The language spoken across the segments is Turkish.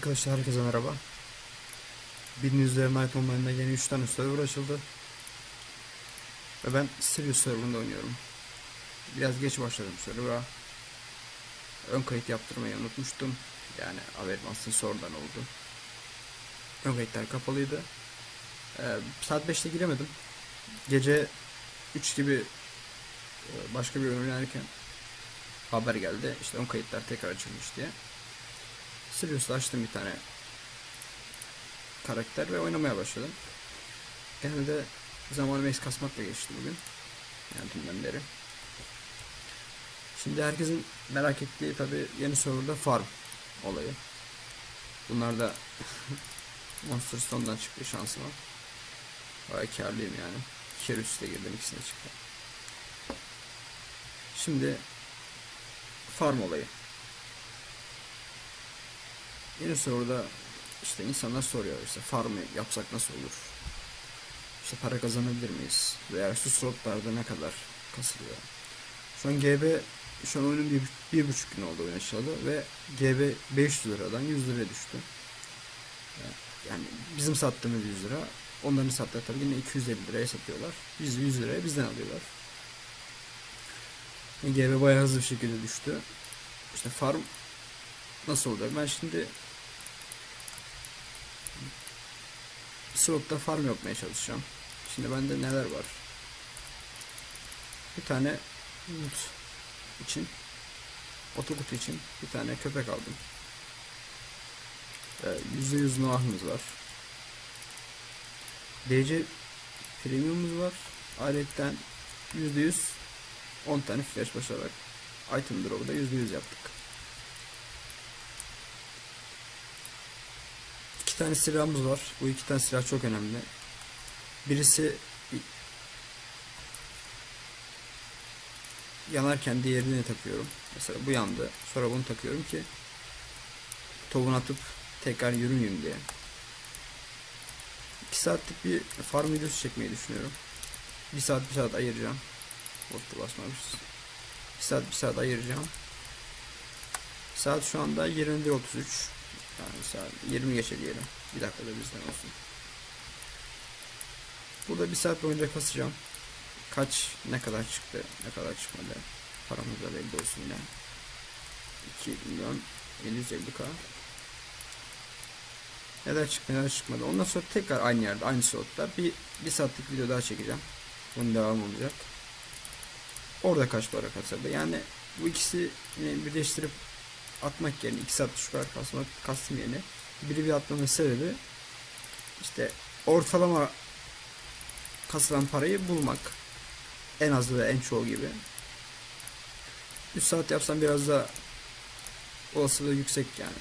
Arkadaşlar herkese merhaba. Bildiğiniz üzere Night Online'da yeni 3 tane server açıldı. Ve ben Sirius serverında oynuyorum. Biraz geç başladım server'a. Ön kayıt yaptırmayı unutmuştum. Yani haberim aslında sonradan oldu. Ön kayıtlar kapalıydı. Ee, saat 5'te giremedim. Gece 3 gibi e, başka bir oyun oynarken haber geldi. İşte ön kayıtlar tekrar açılmış diye. Sirius'ta açtım bir tane karakter ve oynamaya başladım. Genelde zamanım eks kasmakla geçti bugün. Yani dünden beri. Şimdi herkesin merak ettiği tabi yeni serverda farm olayı. Bunlar da Monster Stone'dan çıktı şansıma. Baya karlıyım yani. İki girdim ikisine çıktı. Şimdi farm olayı. Yeni soruda işte insanlar soruyor işte farm yapsak nasıl olur? İşte para kazanabilir miyiz? Veya şu slotlarda ne kadar kasılıyor? Şu an GB şu an oyunun bir, bir buçuk gün oldu oyun açılalı ve GB 500 liradan 100 liraya düştü. Yani bizim sattığımız 100 lira onların sattığı tabii yine 250 liraya satıyorlar. Biz 100 liraya bizden alıyorlar. GB bayağı hızlı bir şekilde düştü. İşte farm nasıl olacak? Ben şimdi slotta farm yapmaya çalışacağım. Şimdi bende neler var? Bir tane loot için otokutu için bir tane köpek aldım. Ee, %100 noahımız var. DC premiumumuz var. Ayrıca %100 10 tane flash başararak item drop'u da %100 yaptık. Tane silahımız var. Bu iki tane silah çok önemli. Birisi yanarken diğerini takıyorum. Mesela bu yandı. Sonra bunu takıyorum ki tohum atıp tekrar yürümeyeyim diye. 2 saatlik bir farm videosu çekmeyi düşünüyorum. 1 saat 1 saat ayıracağım. Orta basmamışız. 1 saat 1 saat ayıracağım. Saat şu anda 21.33. Yani saat 20 geçe diyelim. Bir dakika da bizden olsun. Burada bir saat boyunca kasacağım. Kaç, ne kadar çıktı, ne kadar çıkmadı. Paramız da belli olsun yine. 2 milyon 750k. Neler çıktı, neler çıkmadı. Ondan sonra tekrar aynı yerde, aynı slotta bir, bir saatlik video daha çekeceğim. Bunun devamı olacak. Orada kaç para kasardı. Yani bu ikisini birleştirip atmak yerine 2 saat kadar kasmak kastım yerine biri bir atmanın sebebi işte ortalama kasılan parayı bulmak. En azı ve en çoğu gibi. 3 saat yapsam biraz da olasılığı yüksek yani.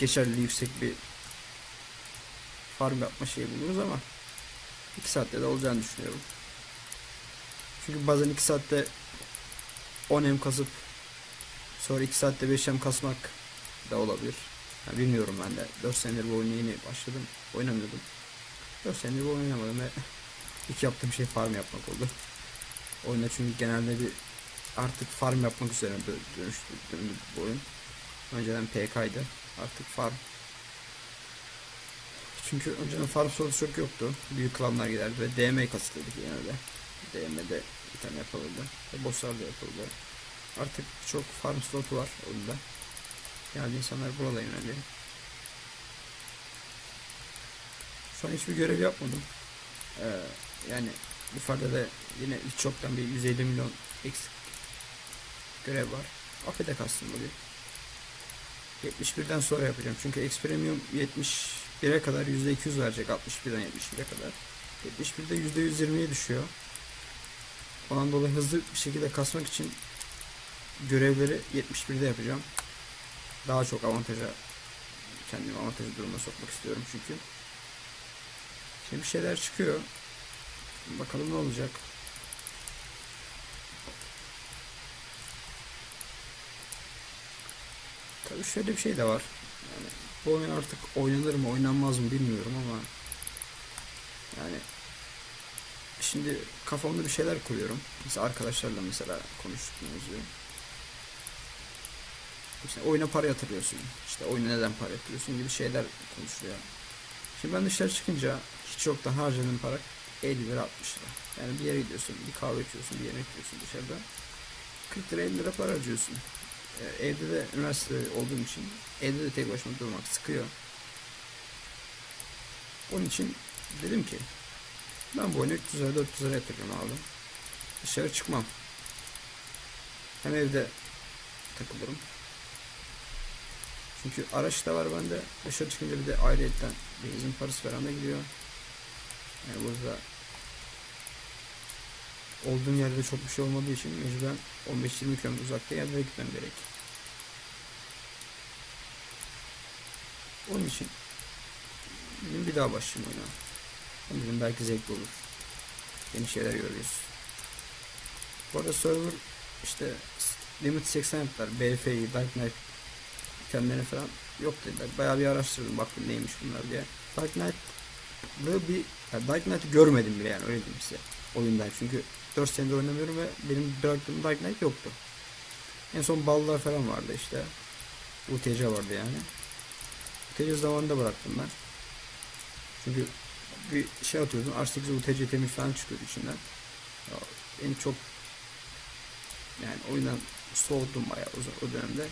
Geçerliliği yüksek bir farm yapma şeyi buluruz ama 2 saatte de olacağını düşünüyorum. Çünkü bazen 2 saatte 10 em kasıp sonra 2 saatte 5 em kasmak da olabilir. Yani bilmiyorum ben de. 4 senedir bu oyunu yeni başladım. Oynamıyordum. 4 senedir bu oynamadım ve ilk yaptığım şey farm yapmak oldu. Oyunda çünkü genelde bir artık farm yapmak üzerine dönüştü döndü bu oyun. Önceden PK'ydı. Artık farm. Çünkü önceden farm sorusu çok yoktu. Büyük klanlar giderdi ve DM kasıtlıydı genelde. DM'de bir tane yapılırdı. Ve bosslar da yapıldı. Artık çok farm slotu var oyunda. Yani insanlar burada yöneliyor. Şu an hiçbir görev yapmadım. Ee, yani bu farda da yine hiç çoktan bir 150 milyon eksik görev var. Afede kastım bugün. 71'den sonra yapacağım. Çünkü X Premium 71'e kadar %200 verecek. 61'den 71'e kadar. 71'de %120'ye düşüyor. Ondan dolayı hızlı bir şekilde kasmak için görevleri 71'de yapacağım. Daha çok avantaja kendimi avantajlı duruma sokmak istiyorum çünkü. Şimdi bir şeyler çıkıyor. Bakalım ne olacak. Tabii şöyle bir şey de var. Yani bu oyun artık oynanır mı oynanmaz mı bilmiyorum ama yani şimdi kafamda bir şeyler kuruyorum. Mesela arkadaşlarla mesela konuştuğumuzu İşte oyuna para yatırıyorsun. İşte oyuna neden para yatırıyorsun gibi şeyler konuşuluyor. Şimdi ben dışarı çıkınca hiç yoktan harcadığım para 50 lira 60 lira. Yani bir yere gidiyorsun, bir kahve içiyorsun, bir yemek yiyorsun dışarıda. 40 lira 50 lira para harcıyorsun. Ee, evde de üniversite olduğum için evde de tek başıma durmak sıkıyor. Onun için dedim ki ben bu oyunu 300 lira 400 lira yatırırım abi. Dışarı çıkmam. Hem evde takılırım. Çünkü araç da var bende. Dışarı çıkınca bir de ayrıyetten benzin parası falan da gidiyor. Yani burada olduğum yerde çok bir şey olmadığı için mecburen 15-20 km uzakta yerlere gitmem gerek. Onun için dedim bir daha başlayayım oyuna. Ben belki zevkli olur. Yeni şeyler görürüz. Bu arada server işte Limit 80 yaptılar. BF'yi, Dark Knight itemleri falan yok dediler. Bayağı bir araştırdım baktım neymiş bunlar diye. Dark Knight'lı bir yani Dark Knight'ı görmedim bile yani öyle diyeyim size oyundan. Çünkü 4 senedir oynamıyorum ve benim bıraktığım Dark Knight yoktu. En son ballar falan vardı işte. UTC vardı yani. UTC zamanında bıraktım ben. Çünkü bir şey atıyordum. R8 UTC temiz falan çıkıyordu içinden. En çok yani oyundan soğudum bayağı o dönemde.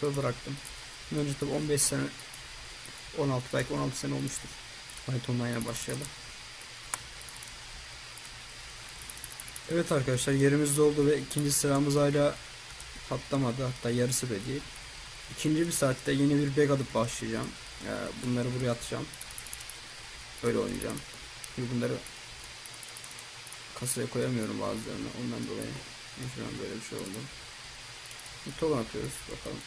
Sonra bıraktım. Önce tabi 15 sene 16 belki 16 sene olmuştur. Night Online'a başlayalım. Evet arkadaşlar yerimiz doldu ve ikinci sıramız hala patlamadı hatta yarısı bile değil. İkinci bir saatte yeni bir bag alıp başlayacağım. Ee, bunları buraya atacağım. Öyle oynayacağım. Çünkü bunları kasaya koyamıyorum bazılarını ondan dolayı. Mecburen böyle bir şey oldu. Tolan atıyoruz. Bakalım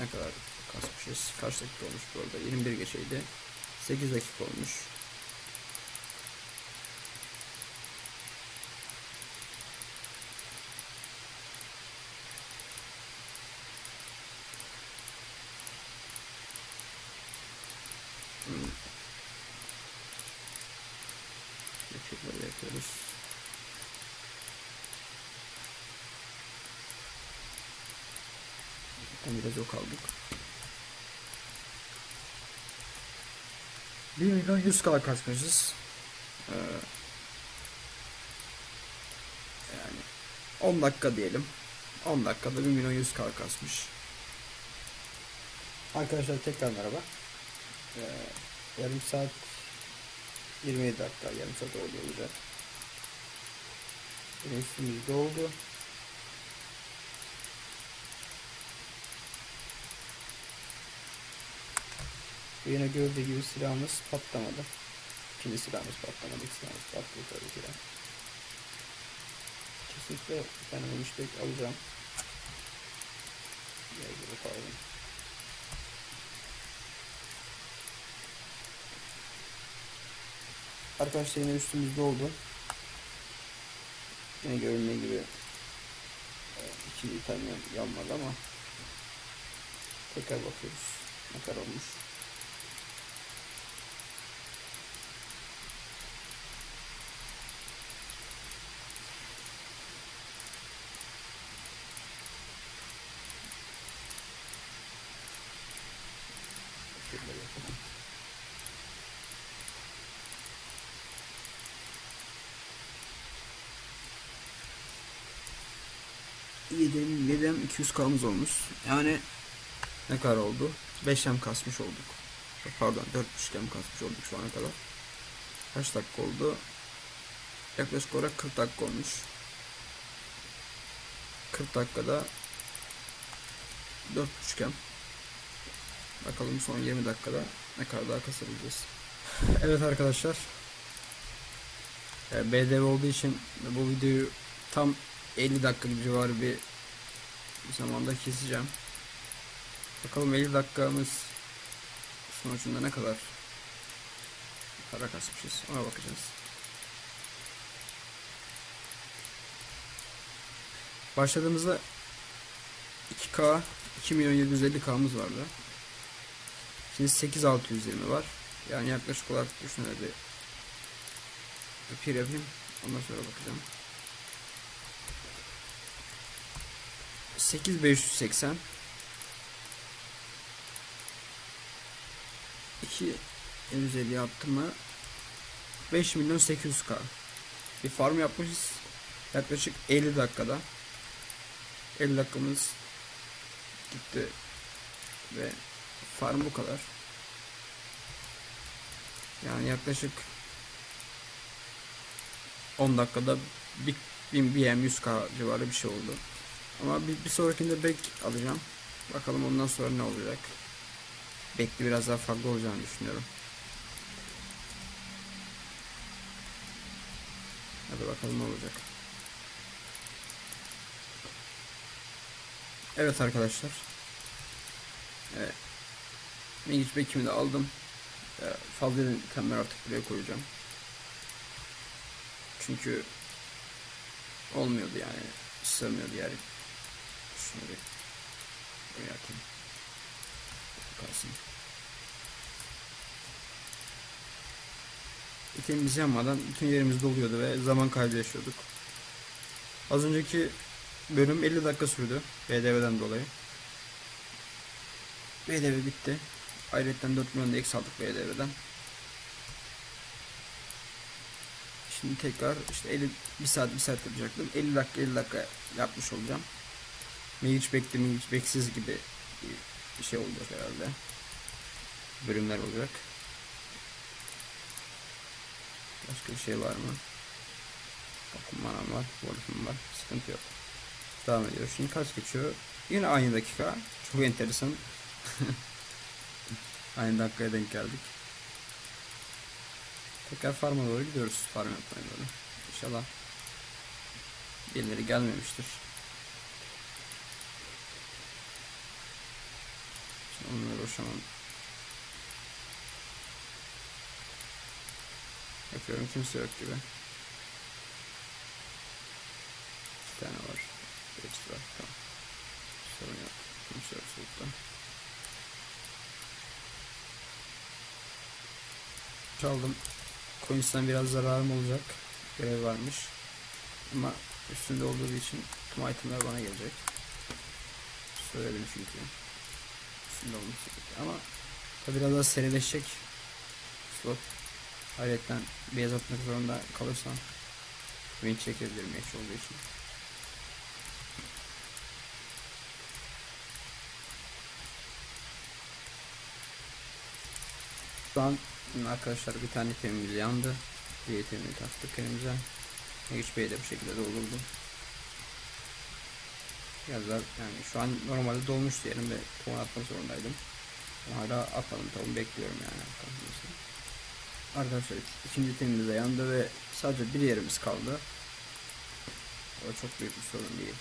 ne kadar kasmışız. Kaç dakika olmuş bu arada? 21 geçeydi. 8 dakika olmuş. Hmm. Şöyle yapıyoruz. Zaten biraz yok aldık. 1 milyon 100 k kasmışız. Ee, yani 10 dakika diyelim. 10 dakikada 1 milyon 100 k kasmış. Arkadaşlar tekrar merhaba. Ee, yarım saat 27 dakika yarım saat oldu olacak. Benim üstümüz doldu. Bu yine gördüğü gibi silahımız patlamadı. İkinci silahımız patlamadı. İlk silahımız patladı tabii ki. Kesinlikle bir tane müşteri alacağım. Gel bir bakalım. Arkadaşlar yine üstümüzde oldu. Yine göründüğü gibi e, ikinci item yanmadı ama tekrar bakıyoruz ne kadar olmuş. Yapalım. Yedim, yedim 200 kalımız olmuş. Yani ne kadar oldu? 5 hem kasmış olduk. Pardon 4,5 hem kasmış olduk şu ana kadar. Kaç dakika oldu? Yaklaşık olarak 40 dakika olmuş. 40 dakikada 4,5 hem. Bakalım son 20 dakikada ne kadar daha kasabileceğiz. evet arkadaşlar. E, BDV olduğu için bu videoyu tam 50 dakika civarı bir zamanda keseceğim. Bakalım 50 dakikamız sonucunda ne kadar para kasmışız ona bakacağız. Başladığımızda 2K 2 milyon 750K'mız vardı. Şimdi 8620 var. Yani yaklaşık olarak düşünün öyle bir yapayım. Ondan sonra bakacağım. 8580 2 150 yaptı mı 5 milyon 800k bir farm yapmışız yaklaşık 50 dakikada 50 dakikamız gitti ve farm bu kadar yani yaklaşık 10 dakikada bir 1000 BM 100k civarı bir şey oldu ama bir, bir sonrakinde back alacağım bakalım ondan sonra ne olacak Bekli biraz daha farklı olacağını düşünüyorum. Hadi bakalım ne olacak. Evet arkadaşlar. Evet. Magic Back'imi de aldım. Ee, fazla itemler artık buraya koyacağım. Çünkü olmuyordu yani. Sığmıyordu yani. Şunu bir buraya atayım. Kalsın. İtemimizi yanmadan bütün yerimiz doluyordu ve zaman kaybı yaşıyorduk. Az önceki bölüm 50 dakika sürdü BDV'den dolayı. BDV bitti. Ayrıca 4 milyon da eks aldık BDV'den. Şimdi tekrar işte 50 bir saat bir saat yapacaktım. 50 dakika 50 dakika yapmış olacağım. Mage bekli mage beksiz gibi bir şey olacak herhalde. Bölümler olacak. Başka bir şey var mı? Okumanam var, Wolf'um var. Sıkıntı yok. Devam ediyoruz. Şimdi kaç geçiyor? Yine aynı dakika. Çok enteresan. aynı dakikaya denk geldik. Tekrar farm'a doğru gidiyoruz. Farm yapmaya doğru. İnşallah birileri gelmemiştir. Şimdi onunla uğraşamam. Yapıyorum kimse yok gibi. Bir tane var. Birisi var. Tamam. Sorun yok. Kimse yok soğukta. Çaldım. Coins'ten biraz zararım olacak. Görev varmış. Ama üstünde olduğu için tüm itemler bana gelecek. Söyledim çünkü. Üstünde olması gerekiyor. Ama tabi biraz daha serileşecek slot. Ayrıca beyaz atmak zorunda kalırsam win çekebilirim eş olduğu için. Şu an arkadaşlar bir tane itemimiz yandı. Bir itemini taktık elimize. Bey de bu şekilde doldurdum. Biraz daha yani şu an normalde dolmuş diyelim ve ton atmak zorundaydım. Hala atmadım tabii bekliyorum yani. Arkadaşlar ikinci itemimiz de yandı ve sadece bir yerimiz kaldı. O çok büyük bir sorun değil.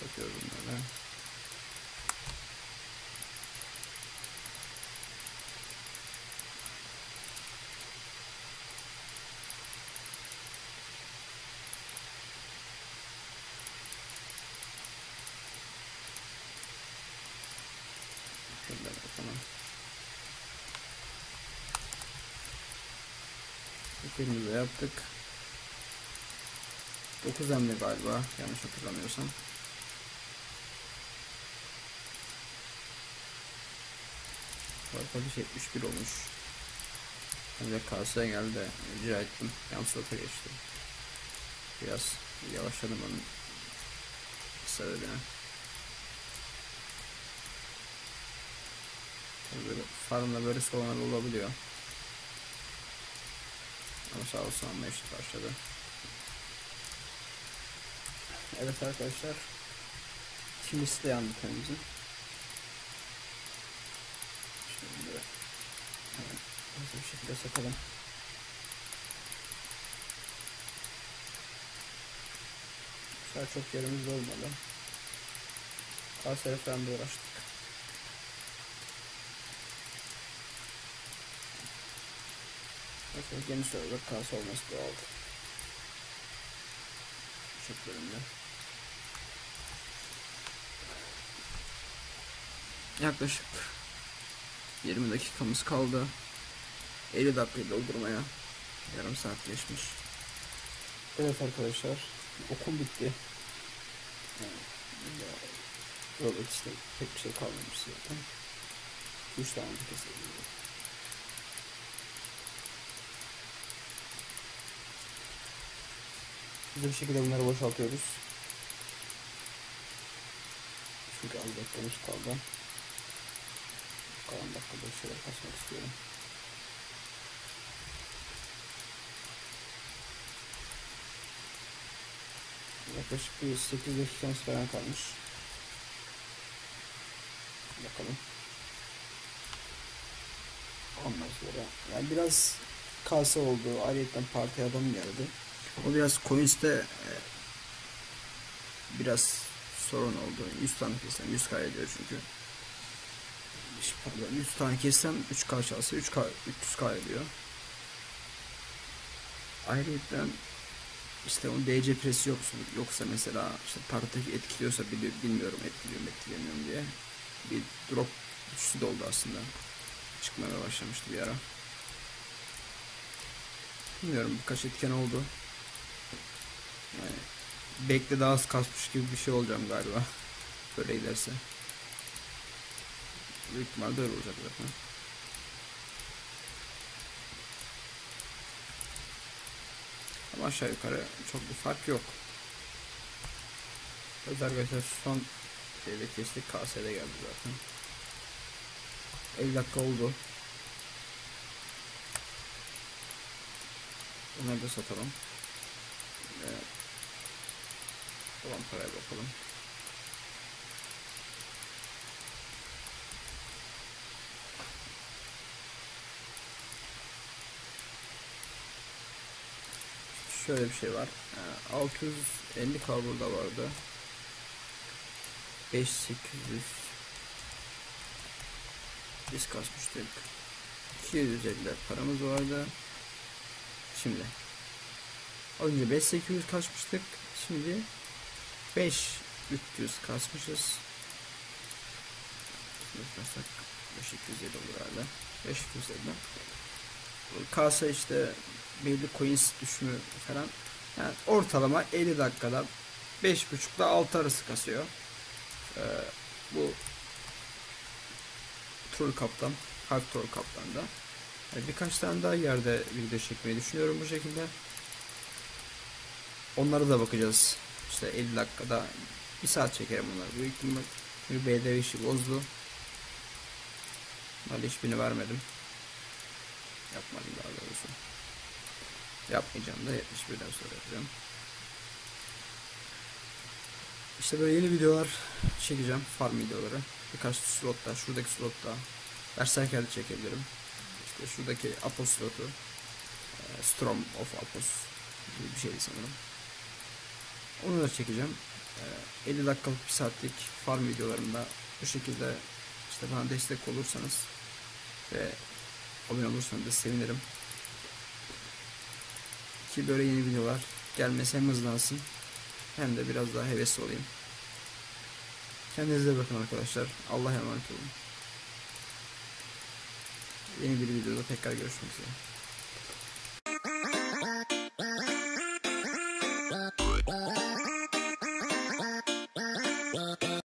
Satıyoruz bunları. Ülkemizi de yaptık. 9 emri galiba yanlış hatırlamıyorsam. Arkadaş 71 olmuş. Ancak kasaya geldi de rica ettim. Yan slota geçti. Biraz yavaşladım onun sebebine. Böyle farmda böyle sorunlar olabiliyor. Ama sağ olsun ama başladı. Evet arkadaşlar. Kimisi de yandı temizin. Şimdi hızlı bir şekilde sakalım. Bu sefer çok yerimiz olmadı. Kasere falan uğraştık. Mesela yeni server kasa olması doğal. Çok bölümde. Yaklaşık 20 dakikamız kaldı. 50 dakikayı doldurmaya. Yarım saat geçmiş. Evet arkadaşlar. Okul bitti. Evet işte pek bir şey kalmamış zaten. 3 tane de Hızlı bir şekilde bunları boşaltıyoruz. Çünkü az dakikamız kaldı. Kalan dakikada bir şeyler kasmak istiyorum. Yaklaşık bir 8 dakikamız falan kalmış. Bakalım. Ondan sonra yani biraz kase oldu. Ayrıca parti adam geldi. O biraz coins'te e, biraz sorun oldu. 100 tane kessem 100 kaybediyor çünkü. Pardon 100 tane kessem 3K çalsa 3K 300 kaybediyor. Ayrıca işte onun DC presi yoksa, yoksa mesela işte partideki etkiliyorsa bilmiyorum etkiliyor mu etkilemiyorum diye bir drop düşüşü de oldu aslında. Çıkmaya başlamıştı bir ara. Bilmiyorum birkaç etken oldu. Yani bekle daha az kasmış gibi bir şey olacağım galiba. Böyle giderse. Büyük ihtimalle öyle olacak zaten. Ama aşağı yukarı çok bir fark yok. Evet arkadaşlar son şeyde kestik KS'de geldi zaten. 50 dakika oldu. Bunları da satalım. Evet. Olan paraya bakalım. Şöyle bir şey var. 650 k burada vardı. 5800 biz kasmıştık. 250 paramız vardı. Şimdi önce 5800 kasmıştık. Şimdi 5300 kasmışız. Yaparsak 5250 olur herhalde. 5250. Kasa işte belli coins düşümü falan. Yani ortalama 50 dakikada 5.5 ile 6 arası kasıyor. Ee, bu Troll Kaptan, Half Troll Kaptan'da. Yani birkaç tane daha yerde video çekmeyi düşünüyorum bu şekilde. Onlara da bakacağız. İşte 50 dakikada bir saat çekerim bunları. Büyük ihtimal çünkü BDV işi bozdu. Bunlarla hiçbirini vermedim. Yapmadım daha doğrusu. Yapmayacağım da 71'den sonra yapacağım. İşte böyle yeni videolar çekeceğim. Farm videoları. Birkaç slotta, şuradaki slotta. Berserker'de çekebilirim. İşte şuradaki Apos slotu. E, Storm of Apos gibi bir şeydi sanırım. Onu da çekeceğim. E, 50 dakikalık bir saatlik farm videolarında bu şekilde işte bana destek olursanız ve abone olursanız da sevinirim. Ki böyle yeni videolar gelmesi hem hızlansın hem de biraz daha hevesli olayım. Kendinize bakın arkadaşlar. Allah'a emanet olun. Yeni bir videoda tekrar görüşmek üzere.